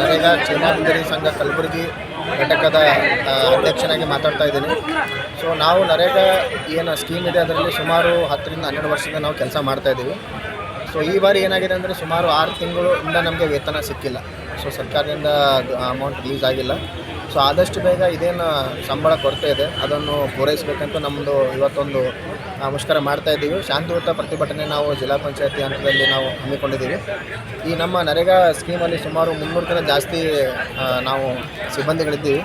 ನರೇಗಾ ಕ್ಷೇಮಾಭಿವೃದ್ಧಿ ಸಂಘ ಕಲಬುರಗಿ ಘಟಕದ ಅಧ್ಯಕ್ಷನಾಗಿ ಮಾತಾಡ್ತಾ ಇದ್ದೀನಿ. ಸೊ ನಾವು ನರೇಗಾ ಏನು ಸ್ಕೀಮ್ ಇದೆ, ಅದರಲ್ಲಿ ಸುಮಾರು ಹತ್ತರಿಂದ ಹನ್ನೆರಡು ವರ್ಷದಿಂದ ನಾವು ಕೆಲಸ ಮಾಡ್ತಾ ಇದ್ದೀವಿ. ಸೊ ಈ ಬಾರಿ ಏನಾಗಿದೆ ಅಂದರೆ ಸುಮಾರು ಆರು ತಿಂಗಳಿಂದ ನಮಗೆ ವೇತನ ಸಿಕ್ಕಿಲ್ಲ. ಸೊ ಸರ್ಕಾರದಿಂದ ಅಮೌಂಟ್ ರಿಲೀಸ್ ಆಗಿಲ್ಲ. ಸೊ ಆದಷ್ಟು ಬೇಗ ಇದೇನು ಸಂಬಳ ಕೊರತೆ ಇದೆ, ಅದನ್ನು ಪೂರೈಸಬೇಕಂತ ನಮ್ಮದು ಇವತ್ತೊಂದು ಮುಷ್ಕರ ಮಾಡ್ತಾ ಇದ್ದೀವಿ. ಶಾಂತಿಯುತ ಪ್ರತಿಭಟನೆ ನಾವು ಜಿಲ್ಲಾ ಪಂಚಾಯತಿ ಹಂತದಲ್ಲಿ ನಾವು ಹಮ್ಮಿಕೊಂಡಿದ್ದೀವಿ. ಈ ನಮ್ಮ ನರೇಗಾ ಸ್ಕೀಮಲ್ಲಿ ಸುಮಾರು ಮುನ್ನೂರಕ್ಕಿಂತ ಜಾಸ್ತಿ ನಾವು ಸಿಬ್ಬಂದಿಗಳಿದ್ದೀವಿ.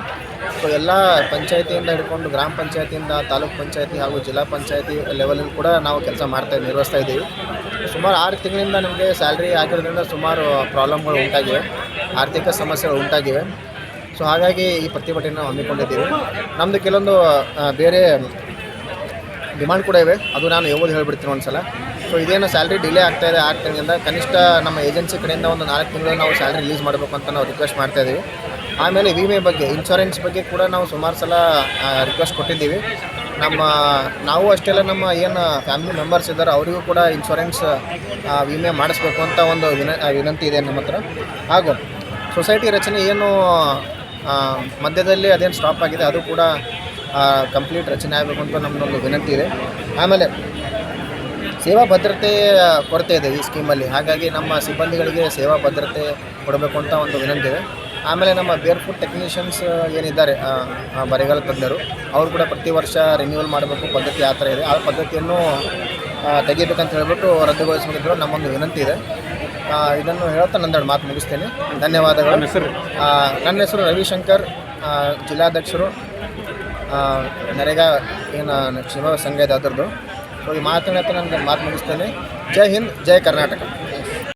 ಸೊ, ಎಲ್ಲ ಪಂಚಾಯತಿಯಿಂದ ಹಿಡ್ಕೊಂಡು ಗ್ರಾಮ ಪಂಚಾಯತಿಯಿಂದ ತಾಲೂಕು ಪಂಚಾಯತಿ ಹಾಗೂ ಜಿಲ್ಲಾ ಪಂಚಾಯತಿ ಲೆವೆಲಲ್ಲಿ ಕೂಡ ನಾವು ಕೆಲಸ ಮಾಡ್ತಾ, ನಿರ್ವಹಿಸ್ತಾ ಇದ್ದೀವಿ. ಸುಮಾರು ಆರು ತಿಂಗಳಿಂದ ನಮಗೆ ಸ್ಯಾಲ್ರಿ ಆಗಿರೋದ್ರಿಂದ ಸುಮಾರು ಪ್ರಾಬ್ಲಮ್ಗಳು ಉಂಟಾಗಿವೆ. ಆರ್ಥಿಕ ಸಮಸ್ಯೆಗಳು ಉಂಟಾಗಿವೆ. ಸೊ, ಹಾಗಾಗಿ ಈ ಪ್ರತಿಭಟನೆ ನಾವು ಹಮ್ಮಿಕೊಂಡಿದ್ದೀವಿ. ನಮ್ಮದು ಕೆಲವೊಂದು ಬೇರೆ ಡಿಮಾಂಡ್ ಕೂಡ ಇವೆ. ಅದು ನಾನು ಯಾವುದು ಹೇಳಿಬಿಡ್ತೀನಿ ಒಂದು ಸಲ ಸೊ ಇದೇನು ಸ್ಯಾಲ್ರಿ ಡಿಲೇ ಆಗ್ತಾ ಇದೆ ಕನಿಷ್ಠ ನಮ್ಮ ಏಜೆನ್ಸಿ ಕಡೆಯಿಂದ ಒಂದು ನಾಲ್ಕು ತಿಂಗಳು ನಾವು ಸ್ಯಾಲ್ರಿ ರಿಲೀಸ್ ಮಾಡಬೇಕು ಅಂತ ನಾವು ರಿಕ್ವೆಸ್ಟ್ ಮಾಡ್ತಾ ಇದ್ದೀವಿ ಆಮೇಲೆ ವಿಮೆ ಬಗ್ಗೆ ಇನ್ಶೂರೆನ್ಸ್ ಬಗ್ಗೆ ಕೂಡ ನಾವು ಸುಮಾರು ಸಲ ರಿಕ್ವೆಸ್ಟ್ ಕೊಟ್ಟಿದ್ದೀವಿ. ನಮ್ಮ, ನಾವು ಅಷ್ಟೆಲ್ಲ ನಮ್ಮ ಏನು ಫ್ಯಾಮಿಲಿ ಮೆಂಬರ್ಸ್ ಇದ್ದಾರೆ, ಅವರಿಗೂ ಕೂಡ ಇನ್ಶೂರೆನ್ಸ್ ವಿಮೆ ಮಾಡಿಸ್ಬೇಕು ಅಂತ ಒಂದು ವಿನ ವಿನಂತಿ ಇದೆ ನಮ್ಮ ಹತ್ರ. ಹಾಗೂ ಸೊಸೈಟಿ ರಚನೆ ಏನು ಮಧ್ಯದಲ್ಲಿ ಅದೇನು ಸ್ಟಾಪ್ ಆಗಿದೆ, ಅದು ಕೂಡ ಕಂಪ್ಲೀಟ್ ರಚನೆ ಆಗಬೇಕು ಅಂತ ನಮ್ಮದೊಂದು ವಿನಂತಿ ಇದೆ. ಆಮೇಲೆ ಸೇವಾ ಭದ್ರತೆ ಕೊರತೆ ಇದೆ ಈ ಸ್ಕೀಮಲ್ಲಿ ಹಾಗಾಗಿ ನಮ್ಮ ಸಿಬ್ಬಂದಿಗಳಿಗೆ ಸೇವಾ ಭದ್ರತೆ ಕೊಡಬೇಕು ಅಂತ ಒಂದು ವಿನಂತಿ ಇದೆ. ಆಮೇಲೆ ನಮ್ಮ ಬೇರ್ ಫುಡ್ ಟೆಕ್ನಿಷಿಯನ್ಸ್ ಏನಿದ್ದಾರೆ ಬರೆಗಾಲ ತಜ್ಞರು ಅವರು ಕೂಡ ಪ್ರತಿ ವರ್ಷ ರಿನ್ಯೂವಲ್ ಮಾಡಬೇಕು ಪದ್ಧತಿ ಆ ಥರ ಇದೆ. ಆ ಪದ್ಧತಿಯನ್ನು ತೆಗಿಬೇಕಂತ ಹೇಳ್ಬಿಟ್ಟು ರದ್ದುಗೊಳಿಸಬೇಕಿದ್ರು ನಮ್ಮೊಂದು ವಿನಂತಿ ಇದೆ. ಇದನ್ನು ಹೇಳ್ತಾ ನಂದೆರಡು ಮಾತು ಮುಗಿಸ್ತೇನೆ. ಧನ್ಯವಾದಗಳು. ನನ್ನ ಹೆಸರು. ರವಿಶಂಕರ್ ಜಿಲ್ಲಾಧ್ಯಕ್ಷರು. ನರೇಗಾ ಏನು ಕ್ಷೇಮ ಸಂಘ ಇದೆ ಅದರದ್ದು. ಸೊ ಈ ನನಗೆ ಮಾತು ಮುಗಿಸ್ತೇನೆ. ಜೈ ಹಿಂದ್, ಜೈ ಕರ್ನಾಟಕ.